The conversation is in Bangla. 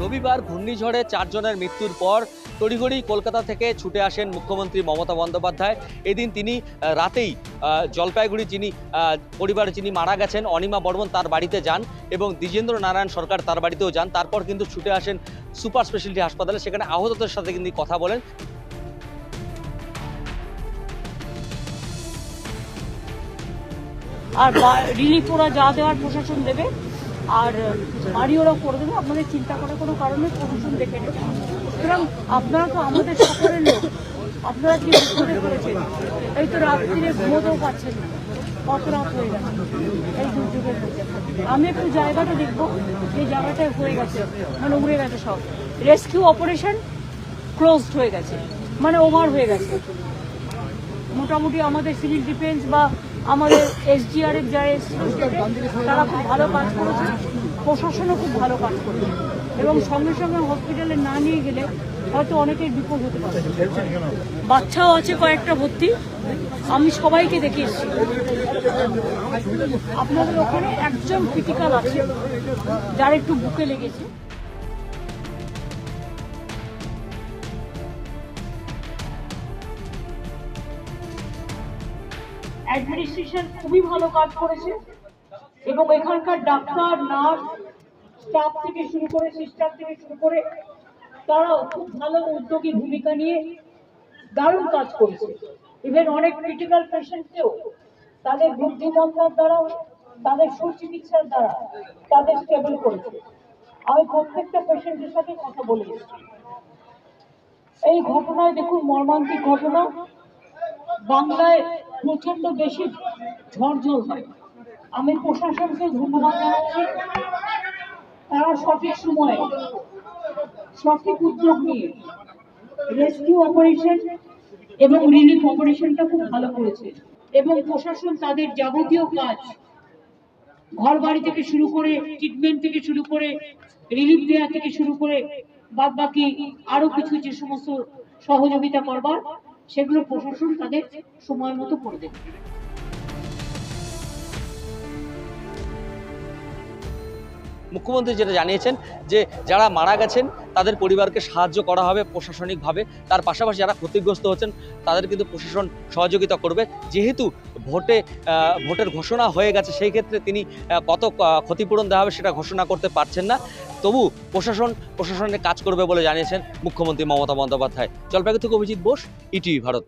রবিবার ঘূর্ণিঝড়ে চারজনের মৃত্যুর পর তড়িঘড়ি কলকাতা থেকে ছুটে আসেন মুখ্যমন্ত্রী মমতা বন্দ্যোপাধ্যায়। এদিন তিনি রাতেই জলপাইগুড়ি যিনি পরিবারে যিনি মারা গেছেন, অনিমা বর্মন তার বাড়িতে যান এবং দ্বিজেন্দ্র নারায়ণ সরকার তার বাড়িতেও যান। তারপর কিন্তু ছুটে আসেন সুপার স্পেশালিটি হাসপাতালে, সেখানে আহতদের সাথে কিন্তু কথা বলেন। আর রিলিফ ওরা যা দেওয়ার প্রশাসন দেবে। আর বাড়ি ওরা করে দেবে, আপনাদের চিন্তা করার কোনো কারণে প্রশাসন দেখে নেবে সুতরাং আপনারা তো আমাদের সকলের লোক, আপনারা কি বিপদে করেছেন এই তো রাত্রিরে ঘুমোতেও পাচ্ছেন না, কত রাত হয়ে গেছে, এই দুর্যোগের মধ্যে। আমি একটু জায়গাটা দেখব যে জায়গাটায় হয়ে গেছে মানে উড়ে গেছে সব। রেস্কিউ অপারেশন ক্লোজড হয়ে গেছে মানে ওভার হয়ে গেছে। মোটামুটি আমাদের সিভিল ডিফেন্স বা আমাদের এসডিআরএফ যারা তারা খুব ভালো কাজ করেছে। প্রশাসনও খুব ভালো কাজ করেছে। এবং সঙ্গে সঙ্গে হসপিটালে না নিয়ে গেলে হয়তো অনেকের বিপদ হতে পারে। বাচ্চাও আছে কয়েকটা ভর্তি। আমি সবাইকে দেখে এসেছি। আপনাদের ওখানে একজন ক্রিটিক্যাল আছে, যার একটু বুকে লেগেছে। অ্যাডমিনিস্ট্রেশন খুবই ভালো কাজ করেছে এবং এখানকার ডাক্তার, নার্স স্টাফ থেকে শুরু করে সিস্টার থেকে শুরু করে তারাও খুব ভালো উদ্যোগী ভূমিকা নিয়ে দারুণ কাজ করেছে। ইভেন অনেক ক্রিটিক্যাল পেশেন্টকেও তাদের বুদ্ধিমত্তার দ্বারা তাদের সুচিকিৎসার দ্বারা তাদের স্টেবল করেছে। আমি প্রত্যেকটা পেশেন্টের সাথে কথা বলে এই ঘটনায় দেখুন মর্মান্তিক ঘটনা। বাংলায় প্রচণ্ড বেশি ঝড়ঝড় হয়। আমি প্রশাসনকে ধন্যবাদ জানাচ্ছি। তারা সঠিক সময়ে সঠিক উদ্যোগ নিয়ে রেস্কিউ অপারেশন এবং রিলিফ অপারেশনটা খুব ভালো করেছে এবং প্রশাসন তাদের যাবতীয় কাজ ঘর বাড়ি থেকে শুরু করে ট্রিটমেন্ট থেকে শুরু করে রিলিফ দেওয়া থেকে শুরু করে বাদ বাকি আরও কিছু যে সমস্ত সহযোগিতা করবার সেগুলো প্রশাসন তাদের সময় মতো করে দেবে। মুখ্যমন্ত্রী যেটা জানিয়েছেন যে যারা মারা গেছেন, তাদের পরিবারকে সাহায্য করা হবে প্রশাসনিকভাবে। তার পাশাপাশি যারা ক্ষতিগ্রস্ত হচ্ছেন, তাদের কিন্তু প্রশাসন সহযোগিতা করবে। যেহেতু ভোটে ভোটের ঘোষণা হয়ে গেছে, সেই ক্ষেত্রে তিনি কত ক্ষতিপূরণ দেওয়া হবে সেটা ঘোষণা করতে পারছেন না। তবু প্রশাসন প্রশাসনের কাজ করবে বলে জানিয়েছেন মুখ্যমন্ত্রী মমতা বন্দ্যোপাধ্যায়। জলপাইগুড়ি থেকে অভিজিৎ বোস, ইটিভি ভারত।